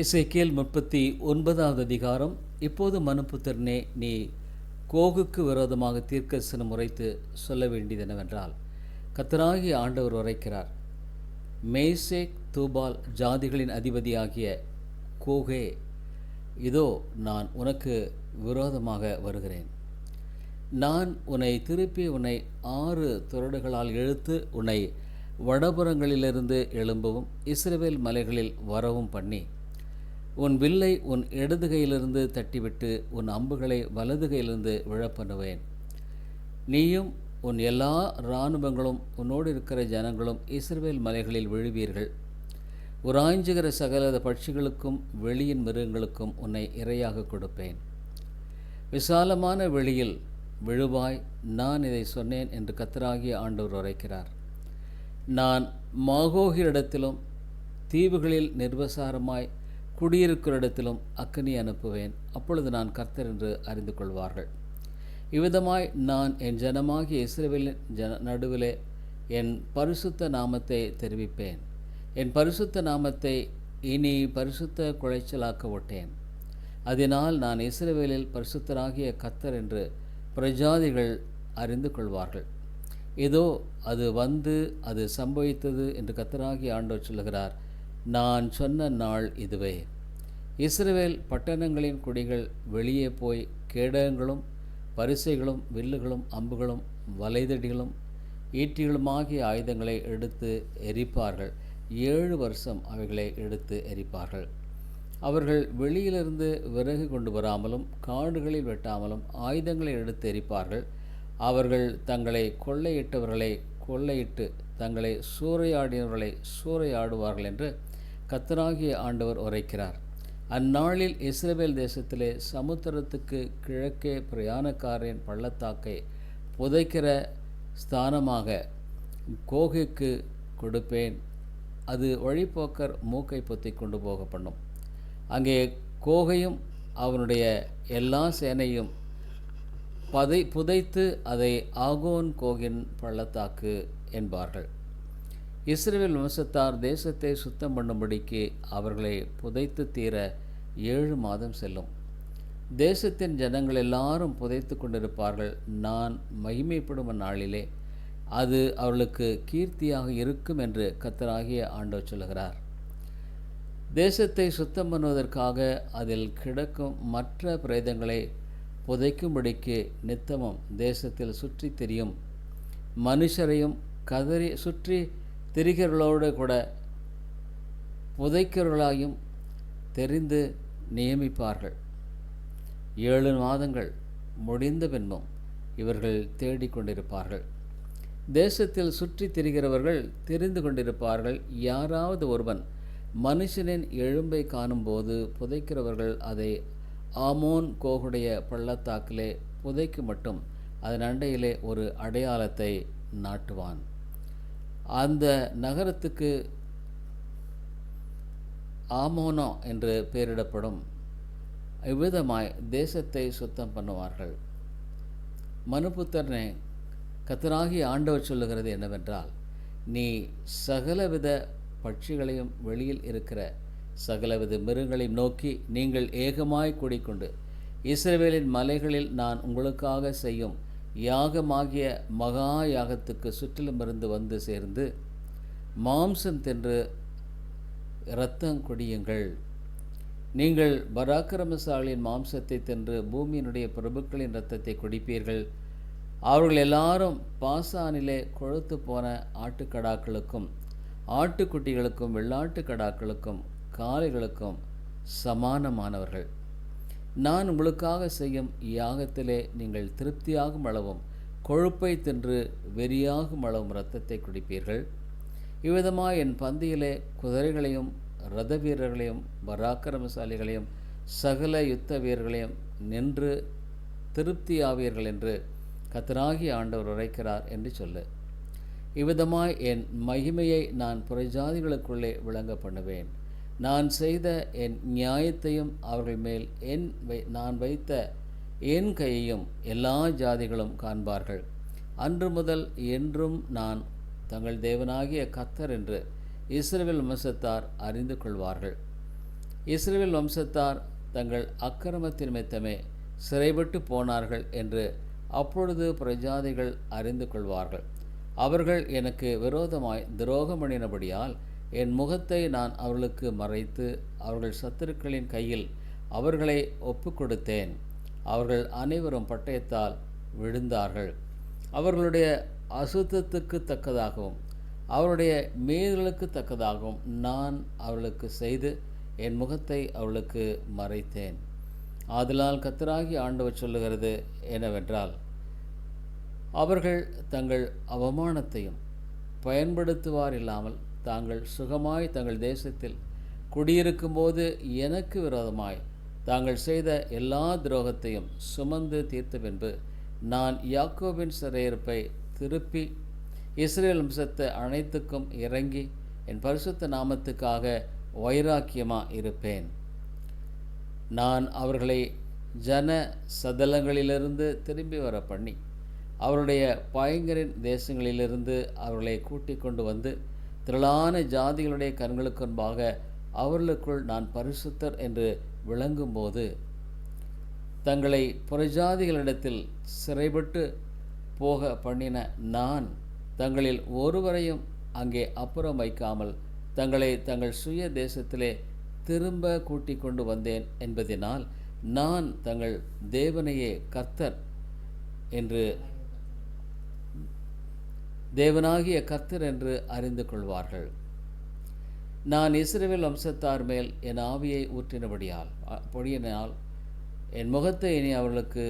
இசைக்கேல் முப்பத்தி ஒன்பதாவது அதிகாரம். இப்போது மனுப்புத்திறனே நீ கோகுக்கு விரோதமாக தீர்க்கசனம் உரைத்து சொல்ல வேண்டியது என்னவென்றால் ஆண்டவர் உரைக்கிறார் மேசேக் தூபால் ஜாதிகளின் அதிபதியாகிய கோகே இதோ நான் உனக்கு விரோதமாக வருகிறேன். நான் உன்னை திருப்பி உன்னை ஆறு துரடுகளால் இழுத்து உன்னை வடபுறங்களிலிருந்து எழும்பவும் இஸ்ரேவேல் மலைகளில் வரவும் பண்ணி உன் வில்லை உன் இடது கையிலிருந்து தட்டிவிட்டு உன் அம்புகளை வலது கையிலிருந்து விழப்பண்ணுவேன். நீயும் உன் எல்லா இராணுவங்களும் உன்னோடு இருக்கிற ஜனங்களும் இஸ்ரேல் மலைகளில் விழுவீர்கள். உராய்ஞ்சுகிற சகலத பட்சிகளுக்கும் வெளியின் மிருகங்களுக்கும் உன்னை இரையாக கொடுப்பேன். விசாலமான வெளியில் விழுவாய் நான் இதை சொன்னேன் என்று கத்தராகிய ஆண்டவர் உரைக்கிறார். நான் மாகோகிரிடத்திலும் தீவுகளில் நிர்வசாரமாய் குடியிருக்கிற இடத்திலும் அக்னி அனுப்புவேன். அப்பொழுது நான் கர்த்தர் என்று அறிந்து கொள்வார்கள். இவ்விதமாய் நான் என் ஜனமாகிய இஸ்ரேலின் ஜன நடுவிலே என் பரிசுத்த நாமத்தை தெரிவிப்பேன். என் பரிசுத்த நாமத்தை இனி பரிசுத்த குழைச்சலாக்க விட்டேன் அதனால் நான் இஸ்ரேவேலில் பரிசுத்தராகிய கத்தர் என்று பிரஜாதிகள் அறிந்து கொள்வார்கள். இதோ அது வந்து அது சம்பவித்தது என்று கத்தராகிய ஆண்டவர் சொல்லுகிறார். நான் சொன்ன நாள் இதுவே. இஸ்ரவேல் பட்டணங்களின் குடிகள் வெளியே போய் கேடகங்களும் பரிசைகளும் வில்லுகளும் அம்புகளும் வலைதடிகளும் ஈட்டிகளுமாகிய ஆயுதங்களை எடுத்து எரிப்பார்கள். ஏழு வருஷம் அவைகளை எடுத்து எரிப்பார்கள். அவர்கள் வெளியிலிருந்து விறகு கொண்டு வராமலும் காடுகளில் வெட்டாமலும் ஆயுதங்களை எடுத்து எரிப்பார்கள். அவர்கள் தங்களை கொள்ளையிட்டவர்களை கொள்ளையிட்டு தங்களை சூறையாடினவர்களை சூறையாடுவார்கள் என்று கத்தராகிய ஆண்டவர் உரைக்கிறார். அந்நாளில் இஸ்ரேல் தேசத்திலே சமுத்திரத்துக்கு கிழக்கே பிரயாணக்காரரின் பள்ளத்தாக்கை புதைக்கிற ஸ்தானமாக கோகைக்கு கொடுப்பேன். அது வழிப்போக்கர் மூக்கை பொத்தி கொண்டு போக பண்ணும் அங்கே கோகையும் அவனுடைய எல்லா சேனையும் பதை புதைத்து அதை ஆகோன் கோகின் பள்ளத்தாக்கு என்பார்கள். இஸ்ரேல் வம்சத்தார் தேசத்தை சுத்தம் பண்ணும்படிக்கு அவர்களை புதைத்து தீர ஏழு மாதம் செல்லும். தேசத்தின் ஜனங்கள் எல்லாரும் புதைத்து கொண்டிருப்பார்கள். நான் மகிமைப்படும் நாளிலே அது அவர்களுக்கு கீர்த்தியாக இருக்கும் என்று கத்தராகிய ஆண்டவர் சொல்கிறார் தேசத்தை சுத்தம் பண்ணுவதற்காக அதில் கிடக்கும் மற்ற பிரேதங்களை புதைக்கும்படிக்கு நித்தமும் தேசத்தில் சுற்றி தெரியும். மனுஷரையும் கதறி சுற்றி திரிகிறவர்களோடு கூட புதைக்கிறவர்களாயும் தெரிந்து நியமிப்பார்கள். ஏழு மாதங்கள் முடிந்த பின்பும் இவர்கள் தேடிக்கொண்டிருப்பார்கள் தேசத்தில் சுற்றி திரிகிறவர்கள் தெரிந்து கொண்டிருப்பார்கள். யாராவது ஒருவன் மனுஷனின் எழும்பை காணும்போது புதைக்கிறவர்கள் அதை ஆமோன் கோகுடைய பள்ளத்தாக்கிலே புதைக்கு மட்டும் அதன் அண்டையிலே ஒரு அடையாளத்தை நாட்டுவான். அந்த நகரத்துக்கு ஆமோனோ என்று பெயரிடப்படும் இவ்விதமாய் தேசத்தை சுத்தம் பண்ணுவார்கள். மனுபுத்தரனே கத்தராகி ஆண்டவர் சொல்லுகிறது என்னவென்றால் நீ சகலவித பட்சிகளையும் வெளியில் இருக்கிற சகலவித மிருகங்களையும் நோக்கி நீங்கள் ஏகமாய் கூடிக்கொண்டு இஸ்ரவேலின் மலைகளில் நான் உங்களுக்காக செய்யும் யாகமாகிய மகா யாகத்துக்கு சுற்றிலுமிருந்து வந்து சேர்ந்து மாம்சம் தின்று இரத்தம் கொடியுங்கள். நீங்கள் பராக்கிரமசாலியின் மாம்சத்தை தின்று பூமியினுடைய பிரபுக்களின் இரத்தத்தை குடிப்பீர்கள். அவர்கள் எல்லாரும் பாசானிலே கொழுத்து போன ஆட்டுக்கடாக்களுக்கும் ஆட்டுக்குட்டிகளுக்கும் வெள்ளாட்டு கடாக்களுக்கும் காளைகளுக்கும் சமானமானவர்கள். நான் உங்களுக்காக செய்யும் யாகத்திலே நீங்கள் திருப்தியாகும் அளவும் கொழுப்பை தின்று வெறியாகும் அளவும் இரத்தத்தை குடிப்பீர்கள். இவ்விதமாக என் பந்தியிலே குதிரைகளையும் ரத வீரர்களையும் பராக்கிரமசாலிகளையும் சகல யுத்த வீரர்களையும் நின்று திருப்தியாவீர்கள் என்று கத்தராகி ஆண்டவர் உரைக்கிறார் என்று சொல்லு. இவ்விதமாய் என் மகிமையை நான் புறஜாதிகளுக்குள்ளே விளங்க பண்ணுவேன். நான் செய்த என் நியாயத்தையும் அவர்கள் மேல் என் வை நான் வைத்த என் கையையும் எல்லா ஜாதிகளும் காண்பார்கள். அன்று முதல் என்றும் நான் தங்கள் தேவனாகிய கத்தர் என்று இஸ்ரேல் வம்சத்தார் அறிந்து கொள்வார்கள். இஸ்ரேல் வம்சத்தார் தங்கள் அக்கிரமத்தின் மித்தமே சிறைபட்டு போனார்கள் என்று அப்பொழுது பிரஜாதிகள் அறிந்து கொள்வார்கள். அவர்கள் எனக்கு விரோதமாய் துரோகம் பண்ணினபடியால் என் முகத்தை நான் அவர்களுக்கு மறைத்து அவர்கள் சத்துருக்களின் கையில் அவர்களை ஒப்பு கொடுத்தேன் அவர்கள் அனைவரும் பட்டயத்தால் விழுந்தார்கள். அவர்களுடைய அசுத்தத்துக்கு தக்கதாகவும் அவருடைய மீறலுக்கு தக்கதாகவும் நான் அவர்களுக்கு செய்து என் முகத்தை அவளுக்கு மறைத்தேன். ஆதலால் கத்தராகி ஆண்டவர் சொல்லுகிறது என்னவென்றால் அவர்கள் தங்கள் அவமானத்தையும் பயன்படுத்துவார் இல்லாமல் தாங்கள் சுகமாய் தங்கள் தேசத்தில் குடியிருக்கும்போது எனக்கு விரோதமாய் தாங்கள் செய்த எல்லா துரோகத்தையும் சுமந்து தீர்த்த பின்பு நான் யாக்கோபின் சிறையிருப்பை திருப்பி இஸ்ரேல் அம்சத்தை அனைத்துக்கும் இறங்கி என் பரிசுத்த நாமத்துக்காக வைராக்கியமாக இருப்பேன். நான் அவர்களை ஜன சதலங்களிலிருந்து திரும்பி வர பண்ணி அவருடைய பயங்கரின் தேசங்களிலிருந்து அவர்களை கூட்டிக் கொண்டு வந்து திரளான ஜாதிகளுடைய கண்களுக்கு முன்பாக அவர்களுக்குள் நான் பரிசுத்தர் என்று விளங்கும்போது தங்களை புறஜாதிகளிடத்தில் சிறைபட்டு போக பண்ணின நான் தங்களில் ஒருவரையும் அங்கே அப்புறம் வைக்காமல் தங்களை தங்கள் சுய தேசத்திலே திரும்ப கூட்டிக் கொண்டு வந்தேன் என்பதினால் நான் தங்கள் தேவனையே கர்த்தர் என்று தேவனாகிய கர்த்தர் என்று அறிந்து கொள்வார்கள். நான் இஸ்ரேல் வம்சத்தார் மேல் என் ஆவியை ஊற்றினபடியால் பொடியினால் என் முகத்தை இனி அவர்களுக்கு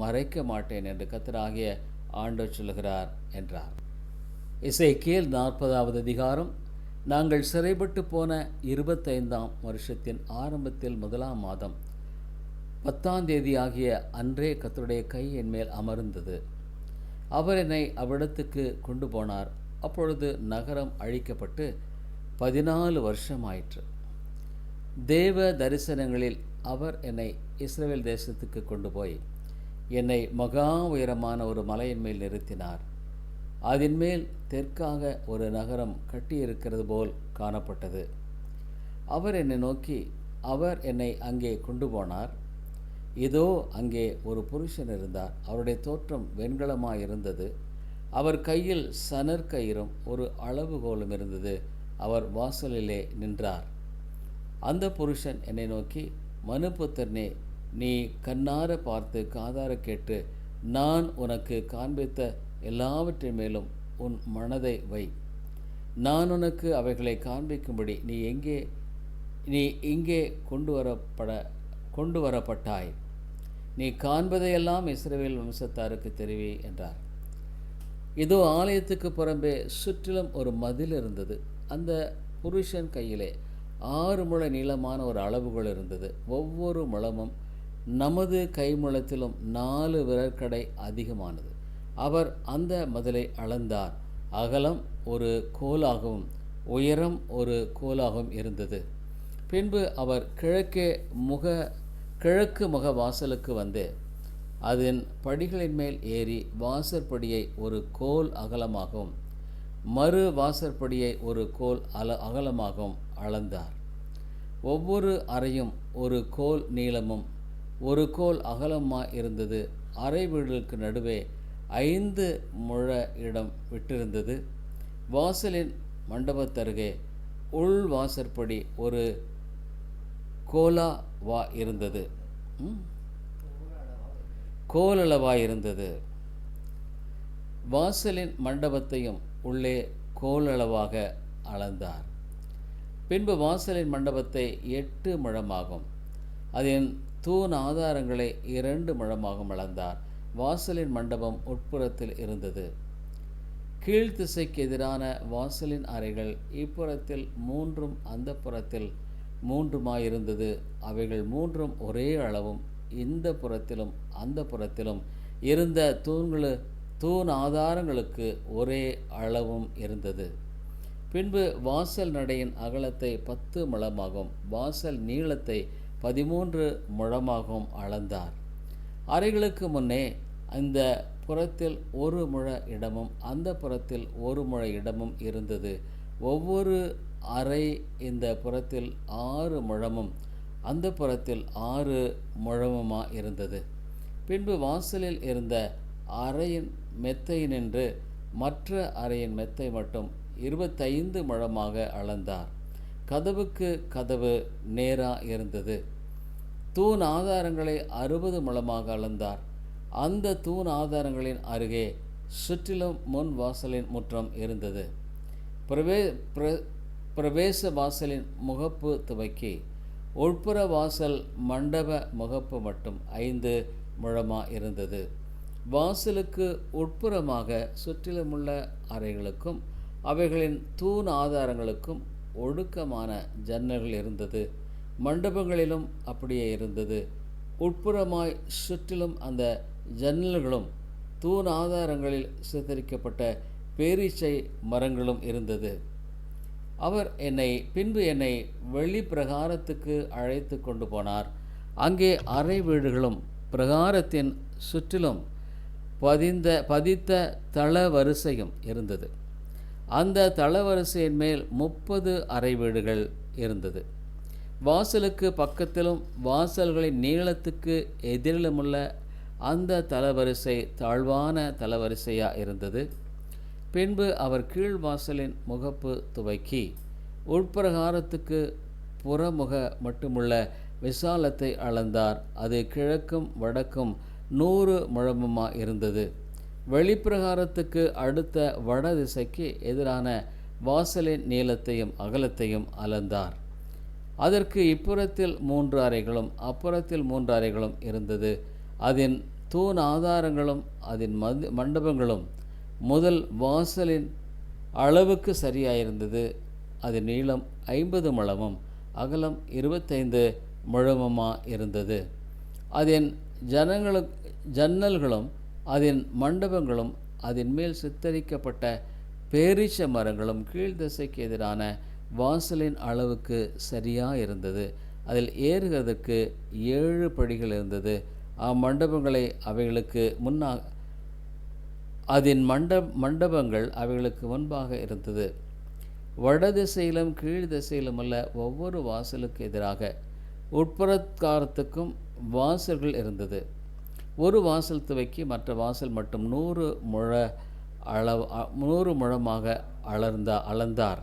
மறைக்க மாட்டேன் என்று கர்த்தராகிய ஆண்டு சொல்கிறார் என்றார். இசைக்கேல் நாற்பதாவது அதிகாரம் நாங்கள் சிறைப்பட்டு போன இருபத்தைந்தாம் வருஷத்தின் ஆரம்பத்தில் முதலாம் மாதம் பத்தாம் தேதி ஆகிய அன்றே கத்தருடைய கை என் மேல் அமர்ந்தது. அவர் என்னை அவ்விடத்துக்கு கொண்டு போனார். அப்பொழுது நகரம் அழிக்கப்பட்டு பதினாலு வருஷம் ஆயிற்று தேவ தரிசனங்களில் அவர் என்னை இஸ்ரேல் தேசத்துக்கு கொண்டு போய் என்னை மகா உயரமான ஒரு மலையின் மேல் நிறுத்தினார். அதன் மேல் தெற்காக ஒரு நகரம் கட்டியிருக்கிறது போல் காணப்பட்டது. அவர் என்னை நோக்கி அவர் என்னை அங்கே கொண்டு போனார். இதோ அங்கே ஒரு புருஷன் இருந்தார். அவருடைய தோற்றம் வெண்கலமாக இருந்தது. அவர் கையில் சனற்கயிறும் ஒரு அளவுகோலும் இருந்தது. அவர் வாசலிலே நின்றார். அந்த புருஷன் என்னை நோக்கி மனுபுத்தர்னே நீ கண்ணார பார்த்து காதார கேட்டு நான் உனக்கு காண்பித்த எல்லாவற்றின் மேலும் உன் மனதை வை. நான் உனக்கு அவைகளை காண்பிக்கும்படி நீ எங்கே நீ இங்கே கொண்டு வரப்பட கொண்டு வரப்பட்டாய் நீ காண்பதையெல்லாம் இஸ்ரேல் வம்சத்தாருக்கு தெரிவி என்றார். இதோ ஆலயத்துக்கு புறம்பே சுற்றிலும் ஒரு மதில் இருந்தது. அந்த புருஷன் கையிலே ஆறு முழ நீளமான ஒரு அளவுகள் இருந்தது. ஒவ்வொரு முழமும் நமது கைமுளத்திலும் நாலு விரற்கடை அதிகமானது. அவர் அந்த மதிலை அளந்தார். அகலம் ஒரு கோலாகவும் உயரம் ஒரு கோலாகவும் இருந்தது. பின்பு அவர் கிழக்கே முக கிழக்கு முக வாசலுக்கு வந்து அதன் படிகளின் மேல் ஏறி வாசற்படியை ஒரு கோல் அகலமாகவும் மறு வாசற்படியை ஒரு கோல் அல அகலமாகவும் அளந்தார். ஒவ்வொரு அறையும் ஒரு கோல் நீளமும் ஒரு கோல் அகலமாக இருந்தது அறை வீடுகளுக்கு நடுவே ஐந்து முழ இடம் விட்டிருந்தது. வாசலின் மண்டபத்தருகே உள் வாசற்படி ஒரு கோலா வா இருந்தது கோலளவா இருந்தது வாசலின் மண்டபத்தையும் உள்ளே கோலளவாக அளந்தார். பின்பு வாசலின் மண்டபத்தை எட்டு முழமாகும். அதன் தூண் ஆதாரங்களை இரண்டு முழமாகவும் அளந்தார். வாசலின் மண்டபம் உட்புறத்தில் இருந்தது. கீழ்த்திசைக்கு எதிரான வாசலின் அறைகள் இப்புறத்தில் மூன்றும் அந்த புறத்தில் மூன்றுமாயிருந்தது. அவைகள் மூன்றும் ஒரே அளவும் இந்த புறத்திலும் அந்த புறத்திலும் இருந்த தூண்களு தூண் ஆதாரங்களுக்கு ஒரே அளவும் இருந்தது. பின்பு வாசல் நடையின் அகலத்தை பத்து முழமாகவும் வாசல் நீளத்தை பதிமூன்று முழமாகவும் அளந்தார். அறைகளுக்கு முன்னே அந்த புறத்தில் ஒரு முழ இடமும் அந்த புறத்தில் ஒரு முழ இடமும் இருந்தது. ஒவ்வொரு அறை இந்த புறத்தில் ஆறு முழமும் அந்த புறத்தில் ஆறு முழமுமா இருந்தது. பின்பு வாசலில் இருந்த அறையின் மெத்தை நின்று மற்ற அறையின் மெத்தை மட்டும் இருபத்தைந்து முழமாக அளந்தார். கதவுக்கு கதவு நேராக இருந்தது. தூண் ஆதாரங்களை அறுபது முழமாக அளந்தார். அந்த தூண் ஆதாரங்களின் அருகே சுற்றிலும் முன் வாசலின் முற்றம் இருந்தது. பிரவே பிர பிரவேச வாசலின் முகப்பு துவக்கி உட்புற வாசல் மண்டப முகப்பு மட்டும் ஐந்து முழமாக இருந்தது. வாசலுக்கு உட்புறமாக சுற்றிலுமுள்ள அறைகளுக்கும் அவைகளின் தூண் ஆதாரங்களுக்கும் ஒடுக்கமான ஜன்னல்கள் இருந்தது. மண்டபங்களிலும் அப்படியே இருந்தது. உட்புறமாய் சுற்றிலும் அந்த ஜன்னல்களும் தூண் ஆதாரங்களில் சித்தரிக்கப்பட்ட பேரீச்சை மரங்களும் இருந்தது. அவர் என்னை பின்பு என்னை வெளிப்பிரகாரத்துக்கு அழைத்து கொண்டு போனார். அங்கே அறை வீடுகளும் பிரகாரத்தின் சுற்றிலும் பதிந்த பதித்த தள வரிசையும் இருந்தது. அந்த தளவரிசையின் மேல் முப்பது அறை வீடுகள் இருந்தது. வாசலுக்கு பக்கத்திலும் வாசல்களின் நீளத்துக்கு எதிரிலுமுள்ள அந்த தளவரிசை தாழ்வான தளவரிசையாக இருந்தது. பின்பு அவர் கீழ் வாசலின் முகப்பு துவக்கி உட்பிரகாரத்துக்கு புறமுக மட்டுமுள்ள விசாலத்தை அளந்தார். அது கிழக்கும் வடக்கும் நூறு முழமுமா இருந்தது. வெளிப்பிரகாரத்துக்கு அடுத்த வட திசைக்கு எதிரான வாசலின் நீளத்தையும் அகலத்தையும் அளந்தார். அதற்கு இப்புறத்தில் மூன்று அறைகளும் அப்புறத்தில் மூன்று அறைகளும் இருந்தது. அதன் தூண் ஆதாரங்களும் அதன் மது மண்டபங்களும் முதல் வாசலின் அளவுக்கு சரியாயிருந்தது. அது நீளம் ஐம்பது முழமும் அகலம் இருபத்தைந்து முழமுமா இருந்தது. அதன் ஜனங்களும் ஜன்னல்களும் அதன் மண்டபங்களும் அதன் மேல் சித்தரிக்கப்பட்ட பேரீச்ச மரங்களும் கீழ்திசைக்கு எதிரான வாசலின் அளவுக்கு சரியாக இருந்தது அதில் ஏறுகிறதுக்கு ஏழு படிகள் இருந்தது. அம்மண்டபங்களை அவைகளுக்கு முன்னாக அதன் மண்ட மண்டபங்கள் அவைகளுக்கு முன்பாக இருந்தது. வடதிசையிலும் கீழ் திசையிலும் அல்ல ஒவ்வொரு வாசலுக்கு எதிராக உட்புறக்காரத்துக்கும் வாசல்கள் இருந்தது. ஒரு வாசல் துவக்கி மற்ற வாசல் மட்டும் நூறு முழ அளவு நூறு முழமாக அளர்ந்தா அளந்தார்.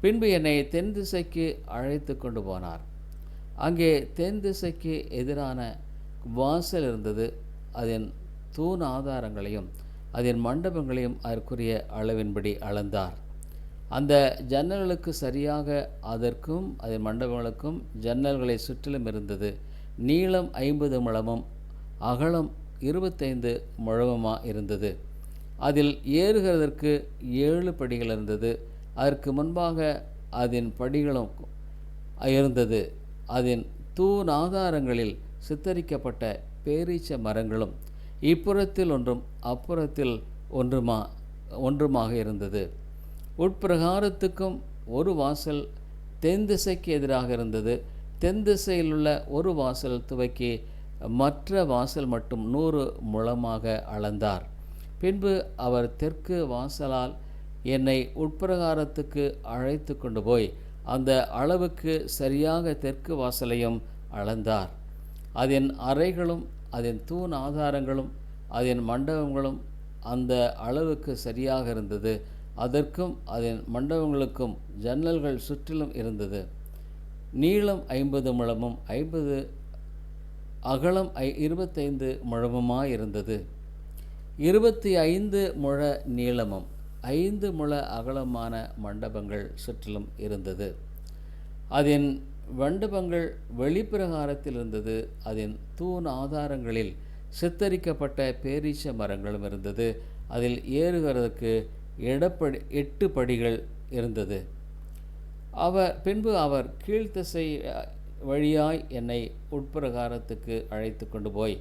பின்பு என்னை தென் திசைக்கு அழைத்து கொண்டு போனார். அங்கே தென் திசைக்கு எதிரான வாசல் இருந்தது. அதன் தூண் ஆதாரங்களையும் அதன் மண்டபங்களையும் அதற்குரிய அளவின்படி அளந்தார். அந்த ஜன்னல்களுக்கு சரியாக அதற்கும் அதன் மண்டபங்களுக்கும் ஜன்னல்களை சுற்றிலும் இருந்தது. நீளம் ஐம்பது முழமும் அகலம் இருபத்தைந்து முழமுமா இருந்தது. அதில் ஏறுகிறதற்கு ஏழு படிகள் இருந்தது. அதற்கு முன்பாக அதன் படிகளும் இருந்தது. அதன் தூண் ஆதாரங்களில் சித்தரிக்கப்பட்ட பேரீச்ச மரங்களும் இப்புறத்தில் ஒன்றும் அப்புறத்தில் ஒன்றுமா ஒன்றுமாக இருந்தது. உட்பிரகாரத்துக்கும் ஒரு வாசல் தென் திசைக்கு எதிராக இருந்தது. தென் திசையில் உள்ள ஒரு வாசல் துவக்கி மற்ற வாசல் மட்டும் நூறு முழமாக அளந்தார். பின்பு அவர் தெற்கு வாசலால் என்னை உட்பிரகாரத்துக்கு அழைத்து கொண்டு போய் அந்த அளவுக்கு சரியாக தெற்கு வாசலையும் அளந்தார். அதன் அறைகளும் அதன் தூண் ஆதாரங்களும் அதன் மண்டபங்களும் அந்த அளவுக்கு சரியாக இருந்தது. அதற்கும் அதன் மண்டபங்களுக்கும் ஜன்னல்கள் சுற்றிலும் இருந்தது. நீளம் ஐம்பது முழமும் ஐம்பது அகலம் ஐ இருபத்தைந்து முழமுமாய் இருந்தது. இருபத்தி ஐந்து முழ நீளமும் ஐந்து முழ அகலமான மண்டபங்கள் சுற்றிலும் இருந்தது. அதன் மண்டபங்கள் வெளிப்பிரகாரத்தில் இருந்தது அதன் தூண் ஆதாரங்களில் சித்தரிக்கப்பட்ட பேரீச்ச மரங்களும் இருந்தது. அதில் ஏறுகிறதுக்கு இடப்படி எட்டு படிகள் இருந்தது. அவர் பின்பு அவர் கீழ்த்திசை வழியாய் என்னை உட்பிரகாரத்துக்கு அழைத்து கொண்டு போய்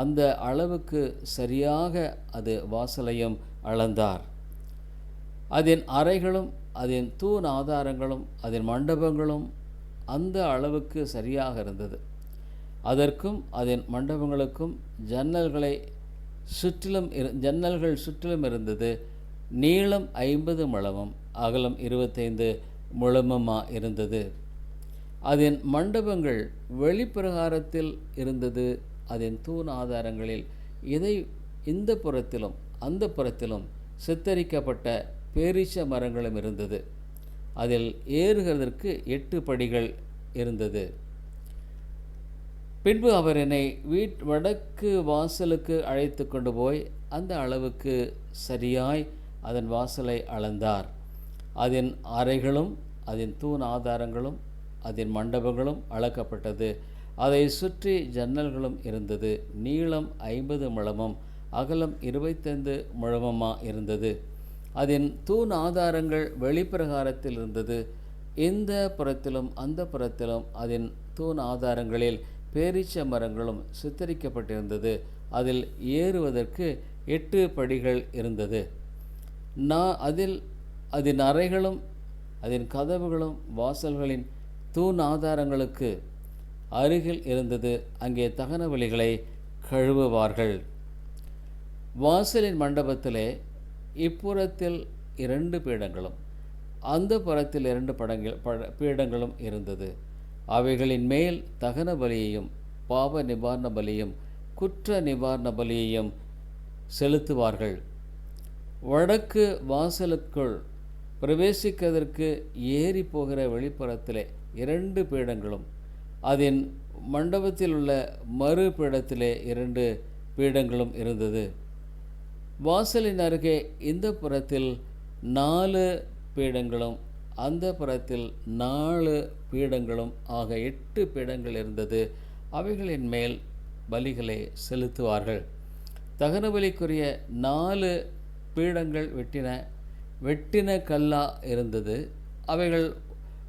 அந்த அளவுக்கு சரியாக அது வாசலையும் அளந்தார். அதன் அறைகளும் அதன் தூண் ஆதாரங்களும் அதன் மண்டபங்களும் அந்த அளவுக்கு சரியாக இருந்தது. அதற்கும் அதன் மண்டபங்களுக்கும் ஜன்னல்களை சுற்றிலும் இரு ஜன்னல்கள் சுற்றிலும் இருந்தது. நீளம் ஐம்பது முழமும் அகலம் இருபத்தைந்து முழமுமா இருந்தது. அதன் மண்டபங்கள் வெளிப்பிரகாரத்தில் இருந்தது. அதன் தூண் ஆதாரங்களில் இதை இந்த புறத்திலும் அந்த புறத்திலும் சித்தரிக்கப்பட்ட பேரீச்ச மரங்களும் இருந்தது. அதில் ஏறுகிறதற்கு எட்டு படிகள் இருந்தது. பின்பு அவர் என்னை வீட் வடக்கு வாசலுக்கு அழைத்து கொண்டு போய் அந்த அளவுக்கு சரியாய் அதன் வாசலை அளந்தார். அதன் அறைகளும் அதன் தூண் ஆதாரங்களும் அதன் மண்டபங்களும் அளக்கப்பட்டது. அதை சுற்றி ஜன்னல்களும் இருந்தது. நீளம் ஐம்பது முழமும் அகலம் இருபத்தைந்து முழமுமா இருந்தது. அதன் தூண் ஆதாரங்கள் வெளிப்பிரகாரத்தில் இருந்தது. இந்த புறத்திலும் அந்த புறத்திலும் அதன் தூண் ஆதாரங்களில் பேரீச்ச மரங்களும் சித்தரிக்கப்பட்டிருந்தது. அதில் ஏறுவதற்கு எட்டு படிகள் இருந்தது. நான் அதில் அதன் அறைகளும் அதன் கதவுகளும் வாசல்களின் தூண் ஆதாரங்களுக்கு அருகில் இருந்தது. அங்கே தகன வழிகளை கழுவுவார்கள். வாசலின் மண்டபத்திலே இப்புறத்தில் இரண்டு பீடங்களும் அந்த புறத்தில் இரண்டு படங்கள் பட பீடங்களும் இருந்தது. அவைகளின் மேல் தகன பலியையும் பாவ நிவாரண பலியும் குற்ற நிவாரண பலியையும் செலுத்துவார்கள். வடக்கு வாசலுக்குள் பிரவேசிக்கதற்கு ஏறி போகிற வெளிப்புறத்திலே இரண்டு பீடங்களும் அதன் மண்டபத்தில் உள்ள மறு பீடத்திலே இரண்டு பீடங்களும் இருந்தது. வாசலின் அருகே இந்த புறத்தில் நாலு பீடங்களும் அந்த புறத்தில் நாலு பீடங்களும் ஆக எட்டு பீடங்கள் இருந்தது. அவைகளின் மேல் பலிகளை செலுத்துவார்கள். தகன பலிக்குரிய நாலு பீடங்கள் வெட்டின வெட்டின கல்லா இருந்தது. அவைகள்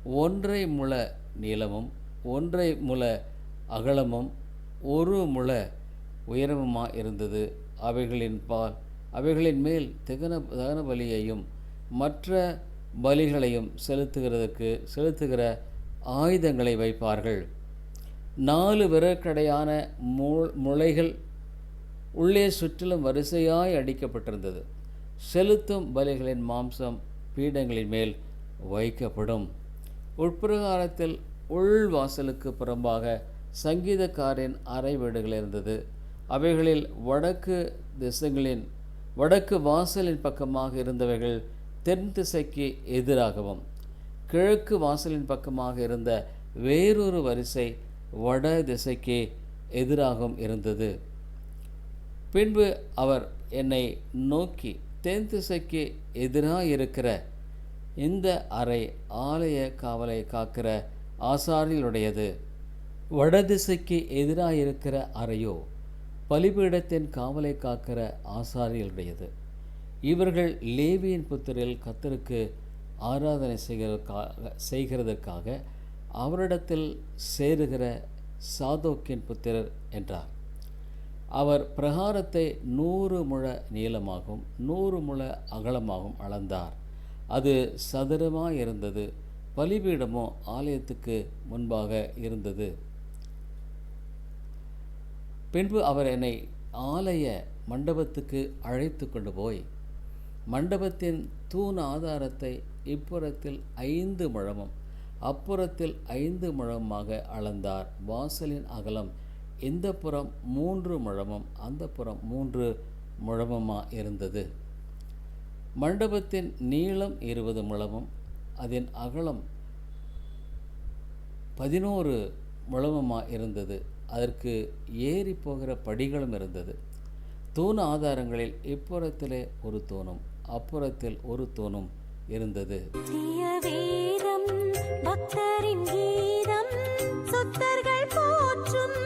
ஒன்றை முள நீளமும் ஒன்றை முள அகலமும் ஒரு முள உயரமுமா இருந்தது. அவைகளின் பால் அவைகளின் மேல் தகன தகன பலியையும் மற்ற பலிகளையும் செலுத்துகிறதுக்கு செலுத்துகிற ஆயுதங்களை வைப்பார்கள். நாலு விறக்கடையான மு முளைகள் உள்ளே சுற்றிலும் வரிசையாய் அடிக்கப்பட்டிருந்தது. செலுத்தும் பலிகளின் மாம்சம் பீடங்களின் மேல் வைக்கப்படும். உட்பிரகாரத்தில் உள்வாசலுக்கு புறம்பாக சங்கீதக்காரின் அறை வீடுகள் இருந்தது. அவைகளில் வடக்கு திசைகளின் வடக்கு வாசலின் பக்கமாக இருந்தவைகள் தென் திசைக்கு எதிராகவும் கிழக்கு வாசலின் பக்கமாக இருந்த வேறொரு வரிசை வட திசைக்கு எதிராகவும் இருந்தது. பின்பு அவர் என்னை நோக்கி தென் திசைக்கு எதிராக இருக்கிற இந்த அறை ஆலய காவலை காக்கிற ஆசாரிகளுடையது. வடதிசைக்கு எதிராக இருக்கிற அறையோ பலிபீடத்தின் காவலை காக்கிற ஆசாரியர்களுடையது இவர்கள் லேவியின் புத்திரில் கத்தருக்கு ஆராதனை செய்கிறதுக்காக செய்கிறதற்காக அவரிடத்தில் சேருகிற சாதோக்கின் புத்திரர் என்றார். அவர் பிரகாரத்தை நூறு முழ நீளமாகவும் நூறு முழ அகலமாகவும் அளந்தார். அது சதுரமாக இருந்தது பலிபீடமோ ஆலயத்துக்கு முன்பாக இருந்தது. பின்பு அவர் என்னை ஆலய மண்டபத்துக்கு அழைத்து கொண்டு போய் மண்டபத்தின் தூண் ஆதாரத்தை இப்புறத்தில் ஐந்து முழமும் அப்புறத்தில் ஐந்து முழமாக அளந்தார். வாசலின் அகலம் இந்த புறம் மூன்று முழமும் அந்த புறம் மூன்று முழமுமா இருந்தது. மண்டபத்தின் நீளம் இருபது முழமும் அதன் அகலம் பதினோரு முழமுமா இருந்தது. அதற்கு ஏறி போகிற படிகளும் இருந்தது. தூண் ஆதாரங்களில் இப்புறத்திலே ஒரு தூணும் அப்புறத்தில் ஒரு தூணும் இருந்தது. பக்தரின் கீதம் சுத்தர்கள் போற்றும்